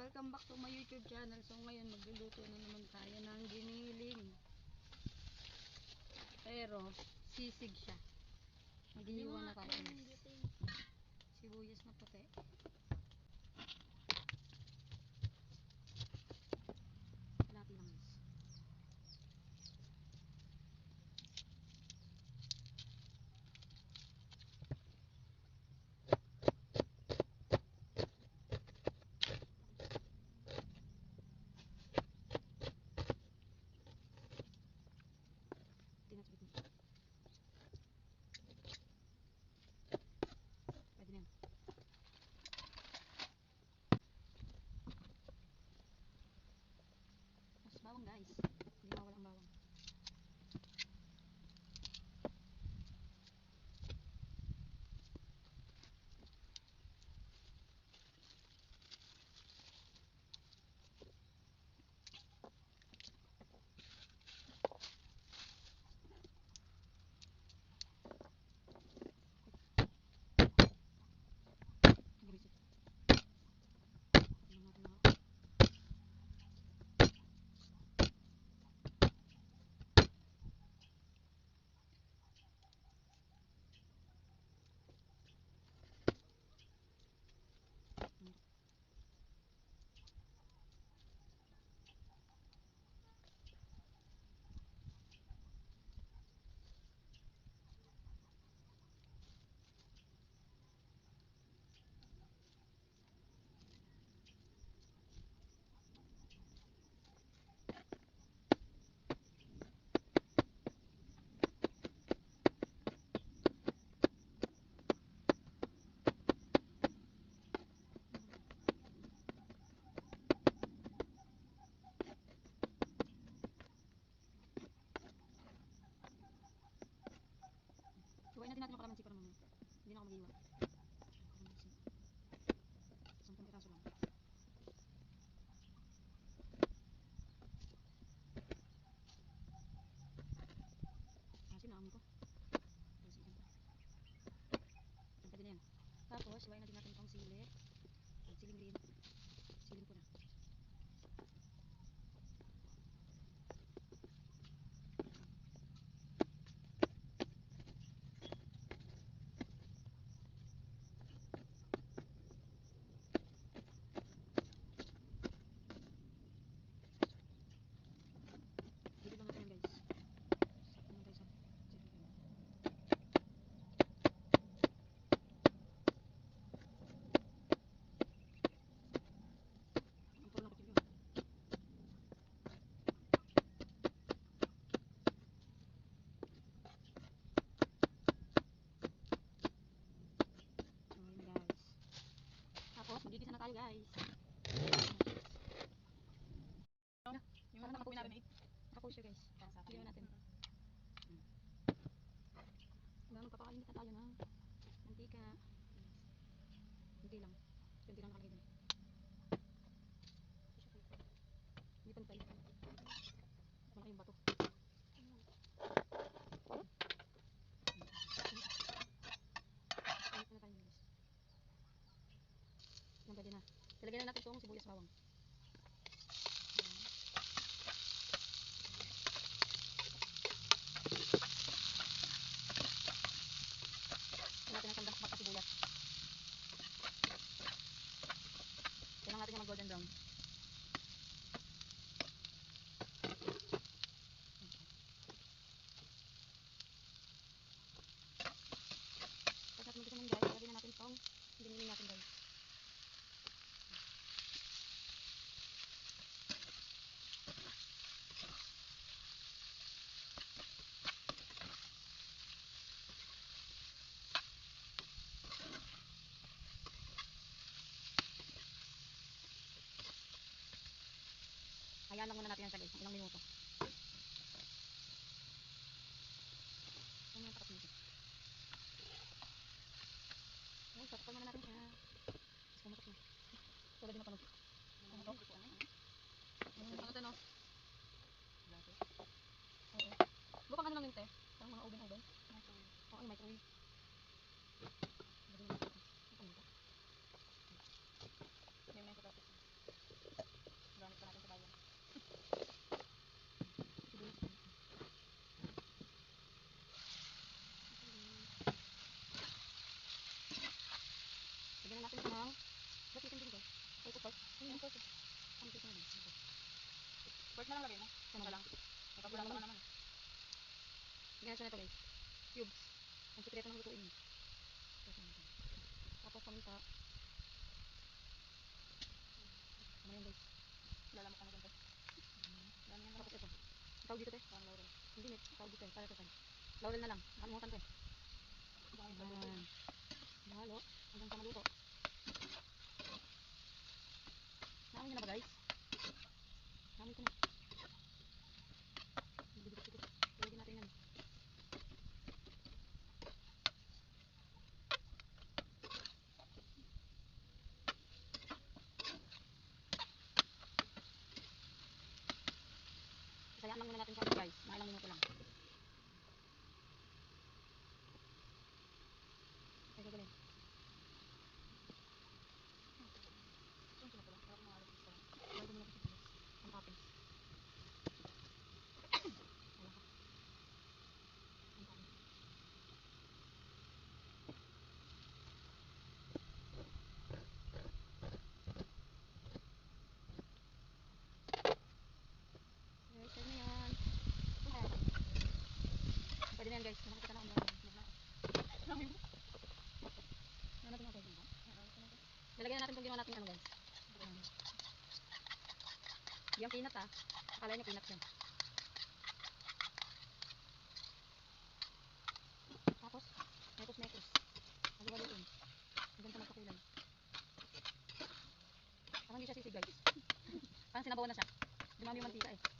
Welcome back to my YouTube channel. So ngayon magluluto na naman tayo ng giniling. Pero sisig siya. Maginiwa na tayo. Sibuyas na puti. Tapos, iwain na din natin itong sili. Siling green. Siling ko na. Dito lang natin yan, guys. Sakto lang tayo sa siling green. Ang puro ng kutsilyo. So, yun na guys. Tapos, magigisa na tayo guys. Yung mga nakapawin natin na Tapos siya guys. Pilihan natin. Hanggang magpapakainit na tayo ng mantika. Hindi lang. Hindi lang nakalagay dun. Hindi pa nagpainit. Wala kayong bato. Painit na tayo guys. Yan pwede na. Talagyan na natin itong sibuyas bawang. Yan natin ang sandang bakta sibuyas. Kailangan natin yung mag golden brown. Tapos natin mag-isa nun guys, lagyan na natin itong giniling natin guys. Hayaan lang muna natin yan sa guys, ilang minuto. Yung takas nito? Ay, tatakal muna natin siya. Mas pumatok na. Tulad din mapanood. Pumatok? Ano natin no? Oo. Bukang ano lang yun te? Parang mga oven-oven. Oo, yung microwave. Lagyan na natin. Ang paminta. Yung mga patatas. Gamit pa natin sa bayan. Sibuyas. Lagyan na natin ito ng Ba't itin din ko? Ay, ito, Ay, ito, ito. Ano ito na Ito. Pork na lang lagay mo. Ano Ito lang. Ipapula ka naman. Lagyan natin ito guys. Cubes. Ang sekreto ng lutuin. Tapos paminta. Ano yan guys? Lalamok ka na dyan. te. Dami yan Tapos ito. Tawag dito te? Parang laurel. Hindi, may tawag dito eh. Para ito tayo. Laurel na lang. Nakalimutan ko eh. Ayan. Halo. Hanggang sa maluto. Namin nyo na ba guys? Namin ko na. Bigit-bigit. Tulagin natin yan. Isayaan lang muna natin siya guys. Mga ilang minuto lang. Ay, gagaling. Yung sila pala. Parang mga alas isa. Lagyan mo na ito sa bilis. Ang toppings. Wala ka. Ang toppings. Okay, save na yan. Okay. Pwede na yan guys. Nakakita na ako. Dami mo. Ano natin natin ba? Nilagyan na natin itong ginawa natin ano guys. Yung peanut ah. Akala niyo peanut yan. Tapos, metos. Halo-haloin. Hanggang sa magkakulay. Parang hindi siya sisig guys. Parang sinabawan na siya. Dumami yung mantika eh.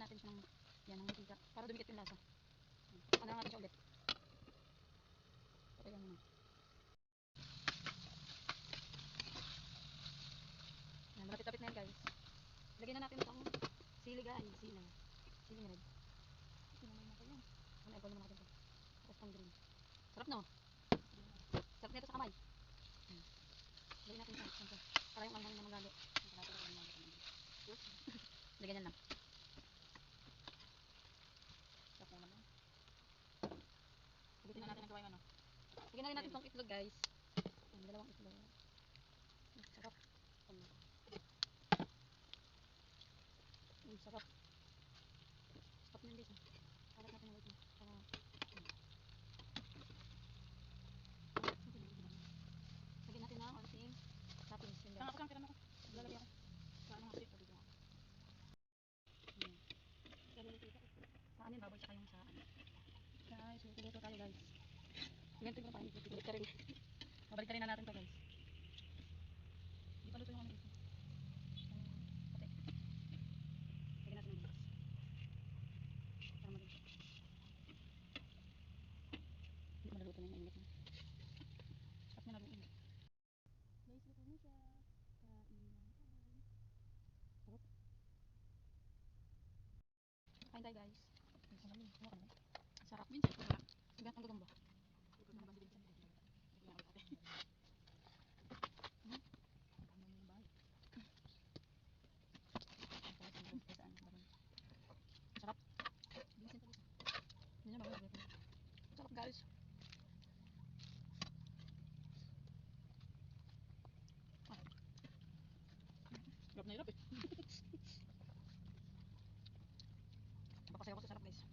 Haluan natin siya ng, yan, ng mantika. Para dumikit yung lasa. Ano natin siya ulit. Patayan mo na. Yan, malapit-lapit na yan guys. Lagyan na natin itong sili guys. Sili. Sili red. Pinamay na ko yan. Ano, apple naman natin ito. Tapos pang green. Sarap no? Sarap nito sa kamay. Hmm. Lagyan natin ito. Para yung anghang na magali. Lagyan na lang. Na rin natin tong itlog guys. Yung dalawang itlog. Ang sarap. Um, Uy, sarap. Stop na yung base. Kalat natin yung white. Para... Lagyan natin ng konting toppings yun Tama guys. ko lang, tira mo ko. Lalagyan ko. Sa ano nga kasi, sabi ko nga. Hmm. Sa anin, baboy sa kayong sa ano. Guys, luto-luto tayo guys. Ganito yung parang balik ka rin. Babalik ka rin na natin to guys. Hindi pa luto yung ano dito. Puti. Lagyan natin ng bigas. Para maluto. Hindi pa naluto na yung mainit na. Tapos na naluto. Guys, luto na siya. Kain lang tayo. Sarap. Kain tayo guys. Ano? Ano? Sarap. Minsan sarap. Hanggang ang gutom na hirap eh. Napakasaya ko sa sarap guys.